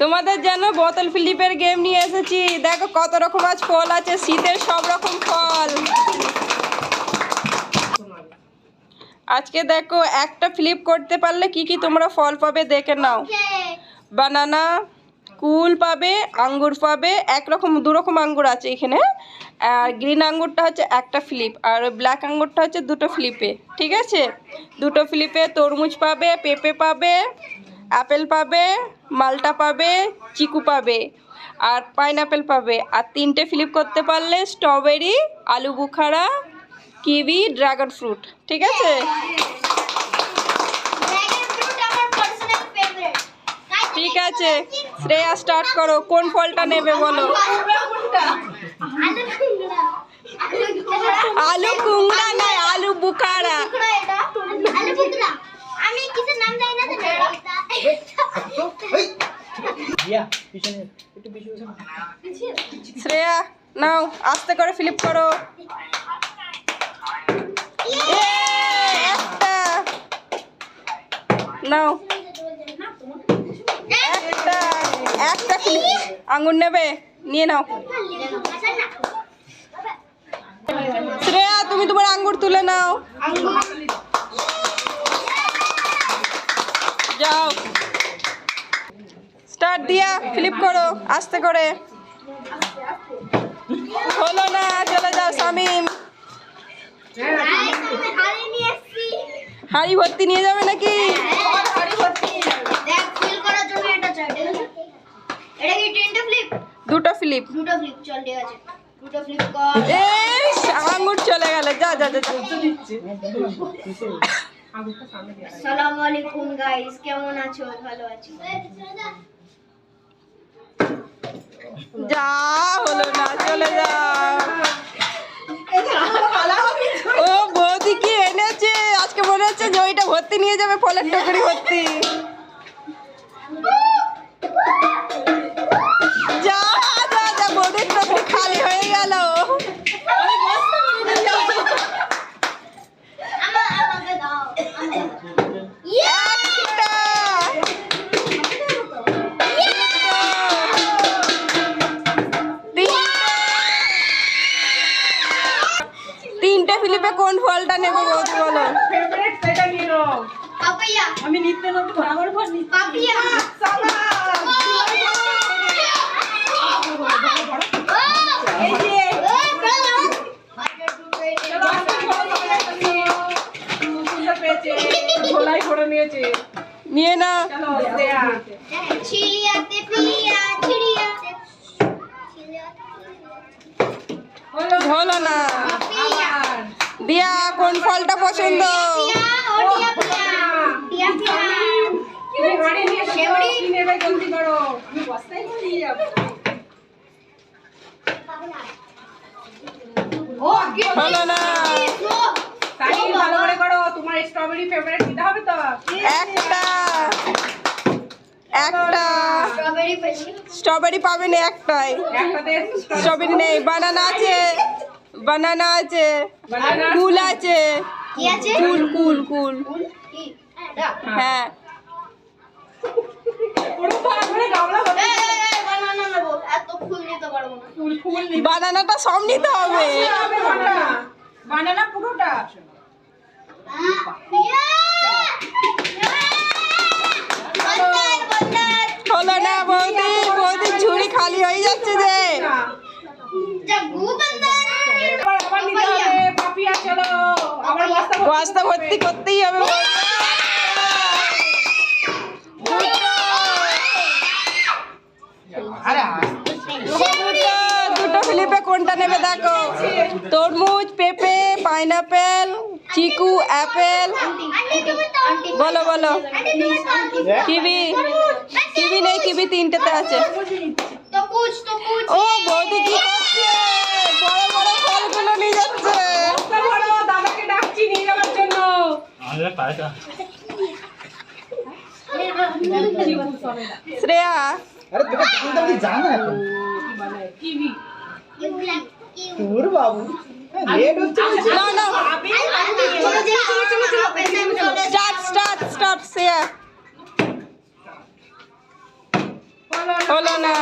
তোমাদের জন্য বোতল ফিলিপের গেম নিয়ে এসেছি। দেখো কত রকম আজ ফল আছে, শীতের সব রকম ফল। আজকে দেখো একটা ফ্লিপ করতে পারলে কি কি তোমরা ফল পাবে দেখে নাও। বানানা, কুল পাবে, আঙ্গুর পাবে একরকম দু রকম আঙ্গুর আছে এখানে। আর গ্রিন আঙ্গুরটা হচ্ছে একটা ফ্লিপ, আর ব্ল্যাক আঙ্গুরটা হচ্ছে দুটো ফ্লিপে, ঠিক আছে? দুটো ফ্লিপে তরমুজ পাবে, পেঁপে পাবে অ্যাপেল পাবে মালটা পাবে চিকু পাবে। আর পাইনাপেল পাবে। আর তিনটে ফ্লিপ করতে পারলে স্ট্রবেরি আলু বুখারা কিবি ড্রাগন ফ্রুট। ঠিক আছে? ঠিক আছে। শ্রেয়া স্টার্ট করো। কোন ফলটা নেবে বলো? আলু কুমড়া। নয় আলু বুখারা। আমি জানি না শ্রেয়া, নাও, আস্তে করে ফ্লিপ করো। নাও। একটা একটা। আঙ্গুর নেবে, নিয়ে নাও। শ্রেয়া, তুমি তোমার আঙ্গুর তুলে নাও। যাও। স্টার্ট দিয়া ফ্লিপ করো আস্তে করে। হলো না চলে যাও শামিম হাড়ি ভর্তি নিয়ে যাবে নাকি? দেখ ফিল করার জন্য এটা চাই ঠিক আছে এটা কি তিনটে ফ্লিপ দুটো ফ্লিপ দুটো ফ্লিপ চল ঠিক আছে দুটো ফ্লিপ কর এই আঙ্গুর চলে গেল। যা যা যা যা। আলাইকুম কেমন আছো? ভালো যা হলো ও বৌদি কি এনেছে? আজকে মনে হচ্ছে যে ওইটা ভর্তি নিয়ে যাবে, ফলের টকরি ভর্তি। আমার নিয়ে না শ্রেয়া পিয়া হলো না দিয়া কোন ফলটা পছন্দ পিয়া ও পিয়া পিয়া পিয়া তুমি গাড়ি নিয়ে। কি নেবে জলদি করো। আমি বস্তায় করে নিয়ে যাব। ও কি হলো না। সাইড ভালো করে করো তোমার স্ট্রবেরি ফেভারিট দিতে হবে তো? একটা। একটা। স্ট্রবেরি পাবেন একটাই। স্ট্রবেরি নেই। বানানা আছে। বানানা আছে। কুল আছে। কুল কুল কুল হ্যাঁ পুরো ভালো করে গামলা ভর্তি এই এই, এই বানানা নেব এত ফুল নিতে পারব না ফুল ফুল বানানাটা সব নিতে হবে। বানানা পুরোটা। হলো না বৌদি ঝুড়ি খালি হয়ে যাচ্ছে যে। বস্তা ভর্তি। করতেই হবে বৌদি। দুটো দুটো ফিলিপে কোনটা নেবে দেখো? তরমুজ পেঁপে পাইনাপেল চিকু অ্যাপেল। তুমি বলো বলো। তুমি কিবি? কিবি নেই কিবি তিনটেতে আছে। ও বৌদি কি করছে? বড় বড় ফলগুলো নিয়ে যাচ্ছে। দাদাকে ডাকছি নিয়ে যাওয়ার জন্য শ্রেয়া আরে কি জানা এখন? ইউ তোর বাবু লেট হচ্ছে না না চলো চলো চলো চলো চলো স্টার্ট স্টার্ট স্টার্ট শ্রেয়া বলো হলো না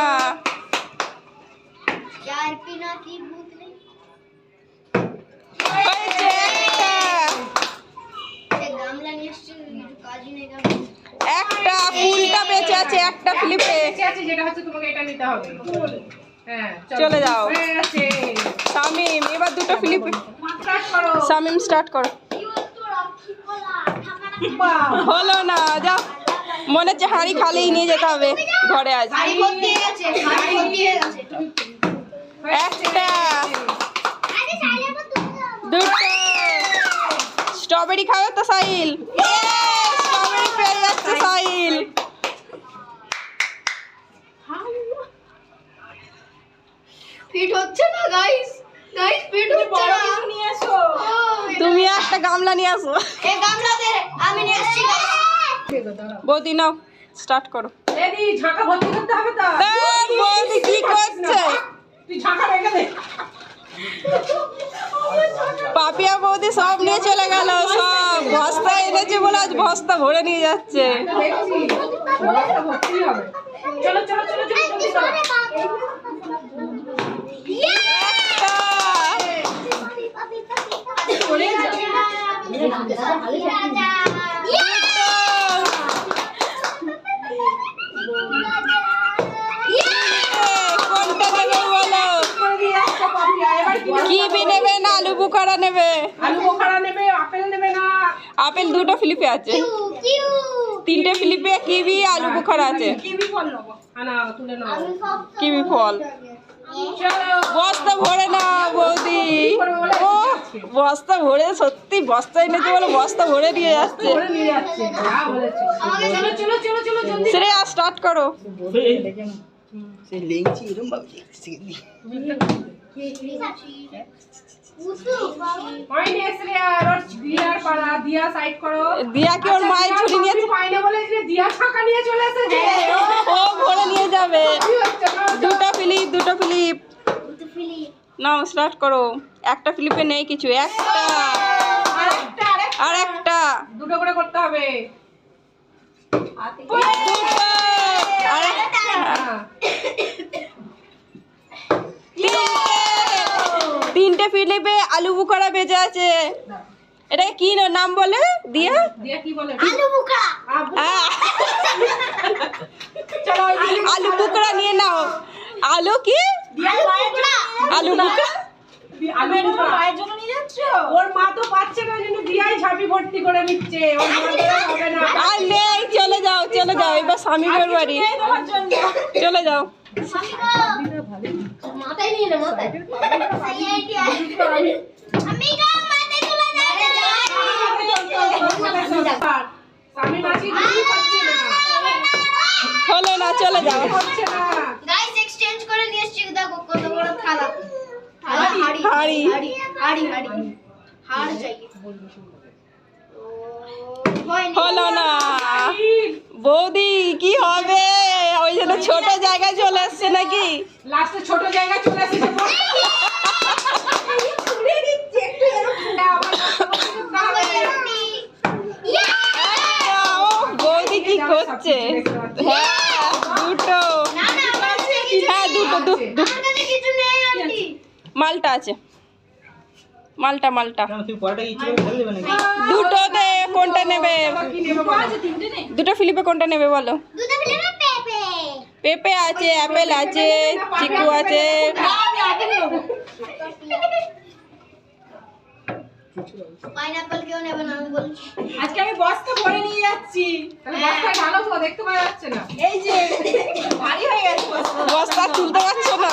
यार बिना की भूत नहीं হয়েছে একটা ये गामला নিয়ে এসছি কাজই নেই গামলা একটা ফুলটা বেঁচে আছে একটা ফ্লিপে বেঁচে আছে যেটা হচ্ছে তোমাকে এটা নিতে হবে হ্যাঁ চলে। যাও। হয়ে শামিম এবার দুটো ফ্লিপ শামিম স্টার্ট করো। হলো না যা। মনে হচ্ছে হাঁড়ি খালিই নিয়ে যেতে হবে ঘরে আজ। হয়ে হয়ে একটা। দুটো। স্ট্রবেরি খাবে তো সাহিল? স্ট্রবেরি পেয়ে যাচ্ছে সাহিল। ফিট হচ্ছে না গাইস গাইস ফিট হচ্ছে না। নিয়ে এসো তুমি একটা গামলা নিয়ে আসো। এই গামলা দে আমি নিয়ে এসেছি বৌদি নাও স্টার্ট করো। রেডি ঝাঁকা ভর্তি করতে হবে তো। দেখ বৌদি কি করছে? তুই ঝাঁকা রেখে দে। পাপিয়া বৌদি সব নিয়ে চলে গেল সব বস্তা এনেছে বলে আজ বস্তা ভরে নিয়ে যাচ্ছে। চলো চলো চলো আপেল দুটো ফিলিপে আছে। তিনটে ফিলিপে কিবি আলু বুখারা আছে। কিবি ফল চলো। বস্তা ভরে না বৌদি। ও বস্তা ভরে সত্যি বস্তা এনেছে বলে বস্তা ভরে নিয়ে যাচ্ছে। শ্রেয়া স্টার্ট করো। এরকম ভাবে দিয়া কি ওর মায়ের ছুরি নিয়েছে পাইনে বলে যে দিয়া ছাকা নিয়ে ও ভরে নিয়ে যাবে। কি হচ্ছে না? দুটো ফিলিপ দুটো ফিলিপ। নাও স্টার্ট করো। একটা ফিলিপে নেই কিছু একটা। আর একটা দুটো করে করতে হবে। আর একটা হ্যাঁ। তিনটে তিনটে ফিলিপে আলু বুখারা বেজে আছে। এটা কি নাম বলে? দিয়া? দিয়া কি বলে? আলু বুকা আহ, চলো ওই দিকে আলু বুকরা নিয়ে নাও। আলু কি? আলু বুকা আলু বুকা দি- জন্য নিয়ে যাচ্ছ? ওর মা তো পাচ্ছে না ওই জন্য দিয়াই ঝাঁপি ভর্তি করে নিচ্ছে। ওর মা হবে না। চলে যাও এবার স্বামীদের বাড়ি। চলে যাও। মাথায় নিয়ে মাথায়। হলো না চলে যাও। গাইস এক্সচেঞ্জ করে নিয়ে এসেছি দেখো কত বড় থালা। থালা হাড়ি। হাড়ি হাড়ি। হাড়ি হাড় চাই। হলো না। বৌদি কি হবে? ওই জন্য ছোট জায়গায় চলে আসছে নাকি? লাস্টে ছোট জায়গায় চলে ও, বৌদি। কি করছে? হ্যাঁ দুটো। হ্যাঁ দুটো মালটা আছে। মালটা মালটা। দুটোতে কোনটা নেবে? নেবে বলো? দুটো ফিলিপে কোনটা নেবে বলো? পেপে আছে অ্যাপেল আছে চিকু আছে। পাইনাপল কেউ নেবে না আমি বলছি। আজকে আমি বস্তা ভরে নিয়ে যাচ্ছি। তাহলে বস্তায় ঢালো তো দেখতে পাওয়া যাচ্ছে না। এই যে ভারী হয়ে গেছে বস্তা। বস্তা তুলতে পারছ না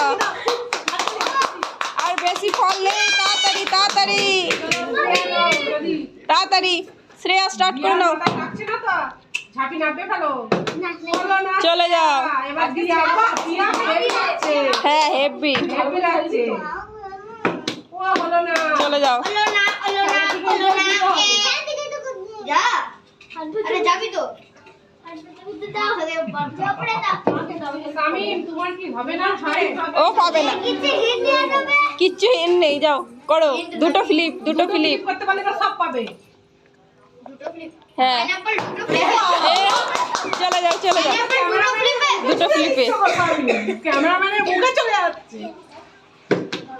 আর বেশি ফল নেই তাড়াতাড়ি তাড়াতাড়ি যদি তাড়াতাড়ি। শ্রেয়া স্টার্ট করে নাও। চলে যাও। হ্যাঁ হেভি চলে যাও। যাবি তো। ও পাবে না। কিচ্ছু হিন নেই যাও করো। দুটো ফ্লিপ দুটো ফ্লিপ করতে পারলে সব পাবে। হ্যাঁ। চলে যাও চলে যাও। দুটো ফ্লিপে ক্যামেরাম্যানের মুখে চলে যাচ্ছে।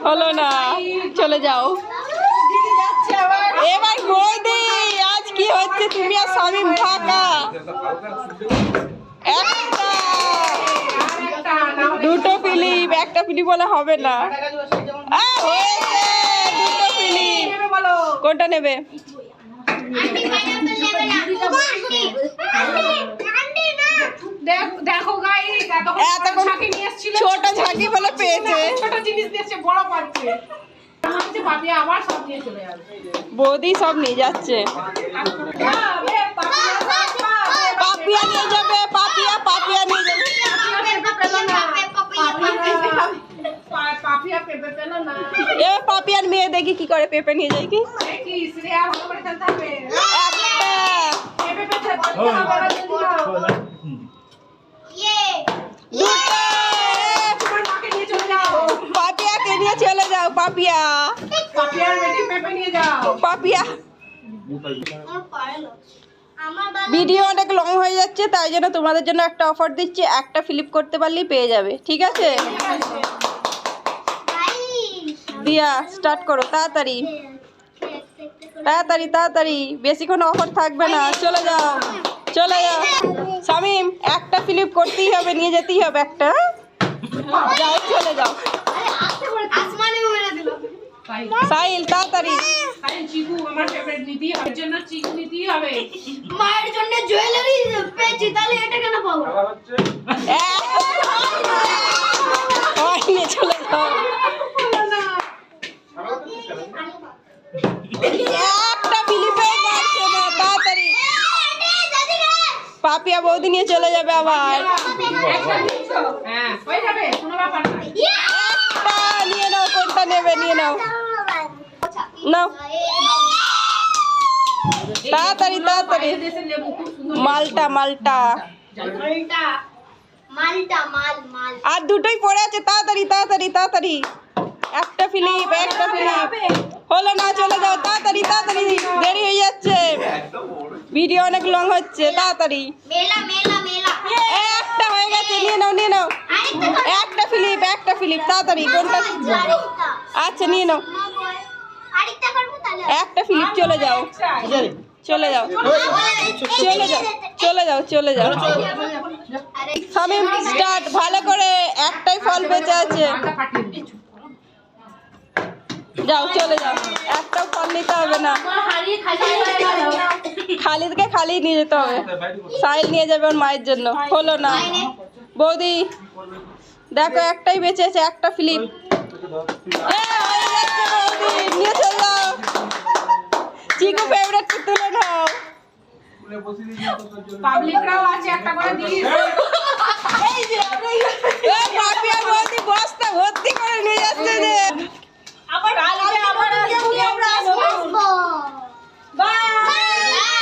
হলো না। চলে যাও। দিদি যাচ্ছে আবার। এবার বৌদি আজ কি হচ্ছে? তুমি আর স্বামী ফাঁকা। একটা। দুটো ফিলিপ একটা ফিলিপ বলে হবে না। দুটো ফিলিপ। কোনটা নেবে? দেখ গাই নিয়ে এসেছিল ছোট ঝাঁকি বলে পেয়েছে ছোট জিনিস দিয়েছে বড় পাচ্ছে বৌদি সব নিয়ে যাচ্ছে পাপিয়া নিয়ে যাবে পাপিয়া পাপিয়া নিয়ে যাবে পাপিয়ার মেয়ে দেখি কি করে পেঁপে নিয়ে যায় কি? নিয়ে চলে যাও। পাপিয়াকে নিয়ে চলে যাও পাপিয়া। পাপিয়ার বেটি পেঁপে নিয়ে যাও। পাপিয়া। ভিডিও অনেক লং হয়ে যাচ্ছে তাই জন্য তোমাদের জন্য একটা অফার দিচ্ছি একটা ফিলিপ করতে পারলেই পেয়ে যাবে ঠিক আছে। দিয়া স্টার্ট করো তাড়াতাড়ি। তাড়াতাড়ি তাড়াতাড়ি। বেশিক্ষণ অফার থাকবে না চলে যাও চলে যাও। শামিম একটা ফ্লিপ করতেই হবে নিয়ে যেতেই হবে একটা হ্যাঁ? যাও চলে যাও। সাইল তাড়াতাড়ি। চিকু আমার ফেভারিট নিতেই হবে জন্য চিকু নিতেই হবে মায়ের জন্য জুয়েলারি পেয়েছি তাহলে এটা কেন পাবো এক। ওই নিয়ে চলে যাও একটা ফিলিপে পারছে না তাড়াতাড়ি পাপিয়া নিয়ে চলে যাবে আবার? হ্যাঁ নিয়ে নাও কোনটা নেবে নিয়ে নাও। নাও। তাড়াতাড়ি তাড়াতাড়ি। মালটা মালটা মালটা। মালটা মাল মাল। আর দুটোই পড়ে আছে তাড়াতাড়ি তাড়াতাড়ি তাড়াতাড়ি। একটা ফিলিপ একটা ফিলিপ। হলো না চলে যাও তাড়াতাড়ি তাড়াতাড়ি। দেরি হয়ে যাচ্ছে। ভিডিও অনেক লং হচ্ছে তাড়াতাড়ি। মেলা মেলা মেলা। একটা হয়ে গেছে নিয়ে নাও নিয়ে নাও। একটা ফিলিপ একটা ফিলিপ তাড়াতাড়ি কোনটা আচ্ছা নিয়ে নাও। আরেকটা করব তাহলে? একটা ফিলিপ চলে যাও। চলে যাও। চলে যাও চলে যাও চলে যাও। শামিম স্টার্ট ভালো করে একটাই ফল বেঁচে আছে। যাও চলে যাও একটাও ফল নিতে হবে না খালিদকে খালি নিয়ে যেতে হবে সাইল নিয়ে যাবে ওর মায়ের জন্য হলো না বৌদি দেখো একটাই বেঁচে আছে একটা ফিলিপ এ, হয়ে নিয়ে চলে যাও চিকু ফেভারিট তুলে নাও পাবলিকরাও আছে একটা করে পাপিয়া বৌদি বস্তা ভর্তি আমার আজকে আমার আজকে আমরা আসবো বাই